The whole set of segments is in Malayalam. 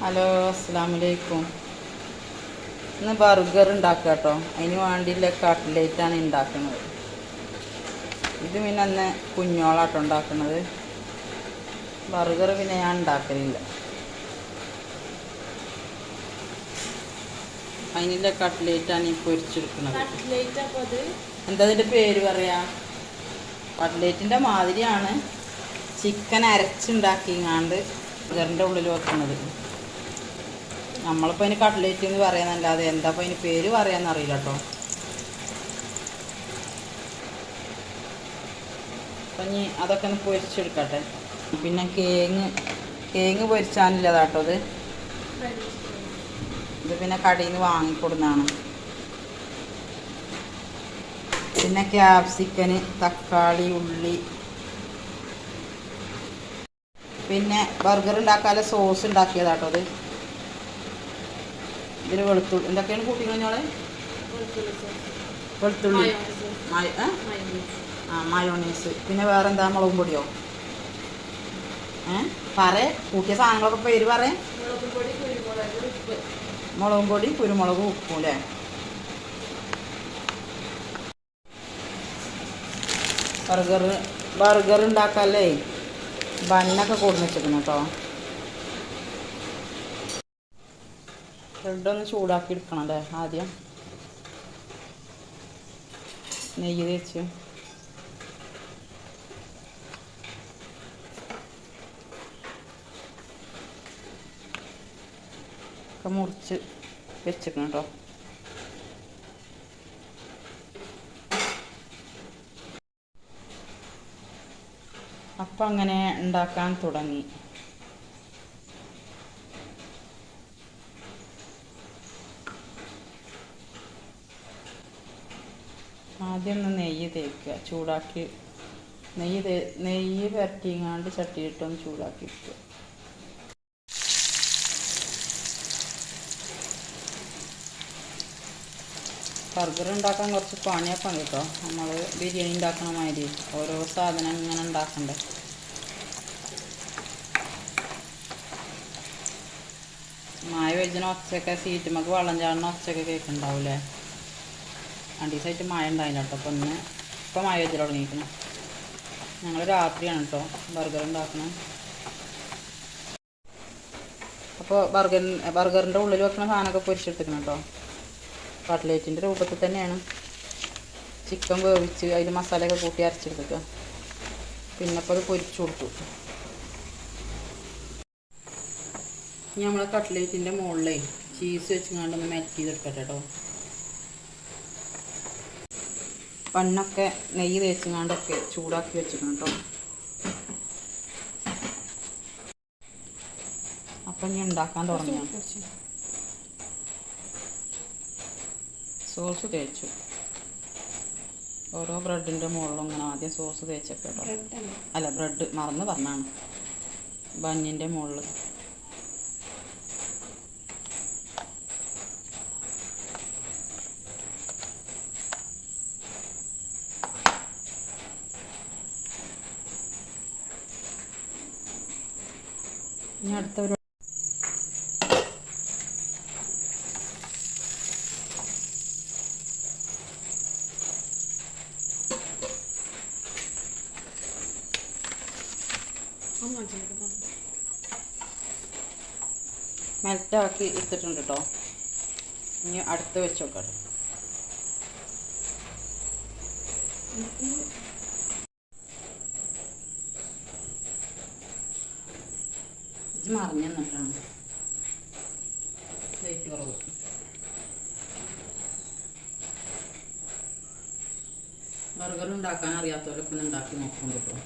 ഹലോ അസ്സാം വലൈക്കും ഇന്ന് ബർഗർ ഉണ്ടാക്കുക കേട്ടോ. അതിന് വേണ്ടിയുള്ള കട്ട്ലേറ്റാണ് ഉണ്ടാക്കുന്നത്. ഇത് പിന്നെ അന്ന് കുഞ്ഞോളാട്ടോ ഉണ്ടാക്കുന്നത്. ബർഗർ പിന്നെ ഞാൻ ഉണ്ടാക്കലില്ല. അതിനുള്ള കട്ട്ലേറ്റാണ് ഈ പൊരിച്ചെടുക്കുന്നത്. എന്തതിന്റെ അപ്പോൾ എന്താ അതിന്റെ പേര് പറയാ? കട്ട്ലേറ്റിന്റെ മാതിരിയാണ് ചിക്കൻ അരച്ചുണ്ടാക്കിങ്ങാണ്ട് ബർഗറിന്റെ ഉള്ളിൽ വെക്കുന്നത്. നമ്മളിപ്പോൾ അതിന് കട്ട്ലേറ്റ് എന്ന് പറയാന്നല്ലാതെ എന്താ ഇപ്പോൾ അതിന് പേര് പറയാമെന്ന് അറിയില്ല കേട്ടോ അപ്പം ഇനി അതൊക്കെ ഒന്ന് പൊരിച്ചെടുക്കട്ടെ. പിന്നെ കേങ്ങ് കേങ്ങ് പൊരിച്ചാനില്ലതാട്ടോ ഇത്. ഇത് പിന്നെ കടയിൽ നിന്ന് വാങ്ങിക്കൊടുന്നതാണ്. പിന്നെ ക്യാപ്സിക്കന് തക്കാളി ഉള്ളി. പിന്നെ ബർഗർ ഉണ്ടാക്കാനുള്ള സോസ് ഉണ്ടാക്കിയതാട്ടോ അത് ഇതിൽ വെളുത്തുള്ളി. എന്തൊക്കെയാണ് കൂട്ടിക്കഴിഞ്ഞോളെ വെളുത്തുള്ളി. മയ- ആ മയോണീസ് പിന്നെ വേറെ എന്താ മുളകും പൊടിയോ? ഏ? പറ കൂട്ടിയ സാധനങ്ങളൊക്കെ പേര് പറയേ. മുളകും പൊടി കുരുമുളകും ഉപ്പും അല്ലേ ബർഗർ ബർഗർ ഉണ്ടാക്കാല്ലേ? ബണ്ണൊക്കെ കൊടുന്ന് വെച്ചിരിക്കുന്നു കേട്ടോ. ബ്രെഡ് ഒന്ന് ചൂടാക്കി എടുക്കണം അല്ലേ ആദ്യം? നെയ്യ് തേച്ച്. ഒക്കെ മുറിച്ച് വെച്ചിരിക്കണം കേട്ടോ അപ്പം അങ്ങനെ ഉണ്ടാക്കാൻ തുടങ്ങി. ആദ്യം ഒന്ന് നെയ്യ് തേക്കുക ചൂടാക്കി. നെയ്യ് തേ നെയ്യ് പരട്ടിങ്ങാണ്ട് ചട്ടിയിട്ടൊന്ന് ചൂടാക്കി വെക്കുക ബർഗർ ഉണ്ടാക്കാൻ കുറച്ച് പണിയൊക്കെ ഉണ്ട് കേട്ടോ നമ്മൾ ബിരിയാണി ഉണ്ടാക്കണ മാതിരി ഓരോ സാധനം ഇങ്ങനെ ഉണ്ടാക്കണ്ടേ. മായ വെച്ചിന ഒച്ചയൊക്കെ സീറ്റുമ്മക്ക് വെള്ളം ചാടുന്ന ഒച്ചയൊക്കെ കേൾക്കുന്നുണ്ടാവൂലേ രണ്ട് ദിവസമായിട്ട് മഴ ഉണ്ടായില്ല കേട്ടോ. അപ്പം ഇന്ന് ഇപ്പം മഴ വെച്ചിട്ട് തുടങ്ങിയിരിക്കുന്നു ഞങ്ങൾ രാത്രിയാണ് കേട്ടോ ബർഗർ ഉണ്ടാക്കണം അപ്പോൾ ബർഗർ ബർഗറിന്റെ ഉള്ളിൽ വെക്കുന്ന സാധനമൊക്കെ പൊരിച്ചെടുത്തിരിക്കണം കേട്ടോ. കട്ട്ലേറ്റിന്റെ രൂപത്തിൽ തന്നെയാണ്. ചിക്കൻ വേവിച്ച് അതിൽ മസാലയൊക്കെ കൂട്ടി അരച്ചെടുക്കുക പിന്നെ അപ്പോൾ അത് പൊരിച്ചു കൊടുത്തു. ഇനി നമ്മൾ കട്ട്ലേറ്റിന്റെ മുകളിലേ ചീസ് വെച്ചുകൊണ്ടൊന്ന് മെൽറ്റ് ചെയ്തെടുക്കട്ടെ കേട്ടോ. പണ്ണൊക്കെ നെയ്യ് തേച്ചങ്ങാണ്ടൊക്കെ ചൂടാക്കി വെച്ചിട്ടുണ്ട്? കേട്ടോ അപ്പം ഞാൻ ഉണ്ടാക്കാൻ തുടങ്ങിയ? സോസ് തേച്ചു. ഓരോ ബ്രെഡിന്റെ മുകളിലും ഇങ്ങനെ ആദ്യം സോസ് തേച്ചൊക്കെ കേട്ടോ അല്ല ബ്രെഡ് മറന്ന് പറഞ്ഞാണ്. ബണ്ണിന്റെ മുകളിൽ ഇനി അടുത്ത ഒരു മെൽറ്റാക്കി എടുത്തിട്ടുണ്ട് കേട്ടോ ഇനി അടുത്ത് വെച്ച് ഇത് മറിഞ്ഞു നിന്നിട്ടാണ്. ലൈറ്റ് കുറവ്. ബർഗർ ഉണ്ടാക്കാൻ അറിയാത്തവരൊക്കെ ഒന്ന് ഉണ്ടാക്കി നോക്കും കേട്ടോ.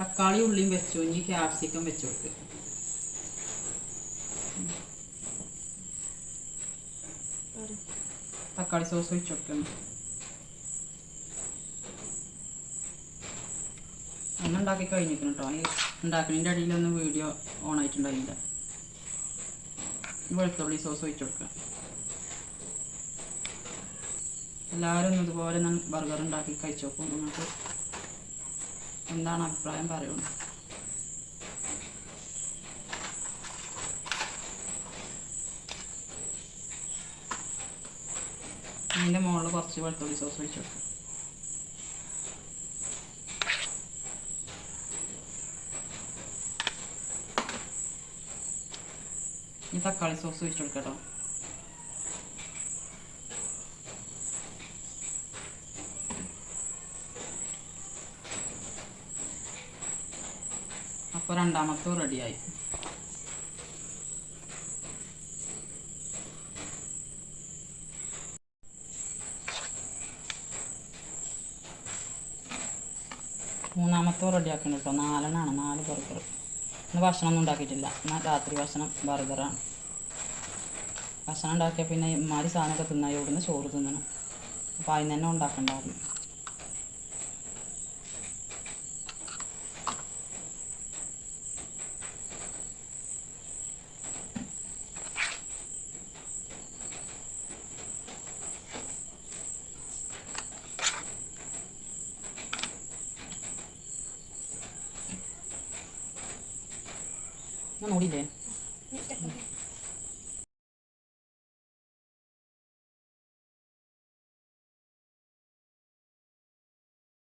തക്കാളി ഉള്ളിയും വെച്ചു. ഇനി ക്യാപ്സിക്കം വെച്ചു കൊടുക്ക്. തക്കാളി സോസ് വെച്ചു കൊടുക്കണം എല്ലാം ഉണ്ടാക്കി കഴിഞ്ഞിരിക്കണം കേട്ടോ ഈ ഉണ്ടാക്കുന്നതിന്റെ അടിയിലൊന്നും വീഡിയോ ഓൺ ആയിട്ടുണ്ടായില്ല വെളുത്തുള്ളി സോസ് ഒഴിച്ചു കൊടുക്കുക. എല്ലാവരും ഒന്നും ഇതുപോലെ ഞാൻ ബർഗർ ഉണ്ടാക്കി കഴിച്ചു നോക്കും. നിങ്ങൾക്ക് എന്താണ് അഭിപ്രായം പറയുന്നത്? അതിന്റെ മുകളിൽ കുറച്ച് വെളുത്തുള്ളി സോസ് ഒഴിച്ചു കൊടുക്കും ഇനി തക്കാളി സോസ് ഒഴിച്ചു കൊടുക്കട്ടോ അപ്പോൾ രണ്ടാമത്തെ റെഡിയായി മൂന്നാമത്തെ റെഡിയാക്കണം കേട്ടോ നാലെണ്ണമാണ് നാല് ബർഗർ ഇന്ന് ഭക്ഷണമൊന്നും ഉണ്ടാക്കിയിട്ടില്ല. എന്നാൽ രാത്രി ഭക്ഷണം ബർഗറാണ്. ഭക്ഷണം ഉണ്ടാക്കിയാൽ പിന്നെ ഇമാരി സാധനമൊക്കെ തിന്നായി ഇവിടുന്ന് ചോറ് തിന്നണം. അപ്പോൾ അതിന് തന്നെ ഉണ്ടാക്കണ്ടായിരുന്നു. Mana urin deh.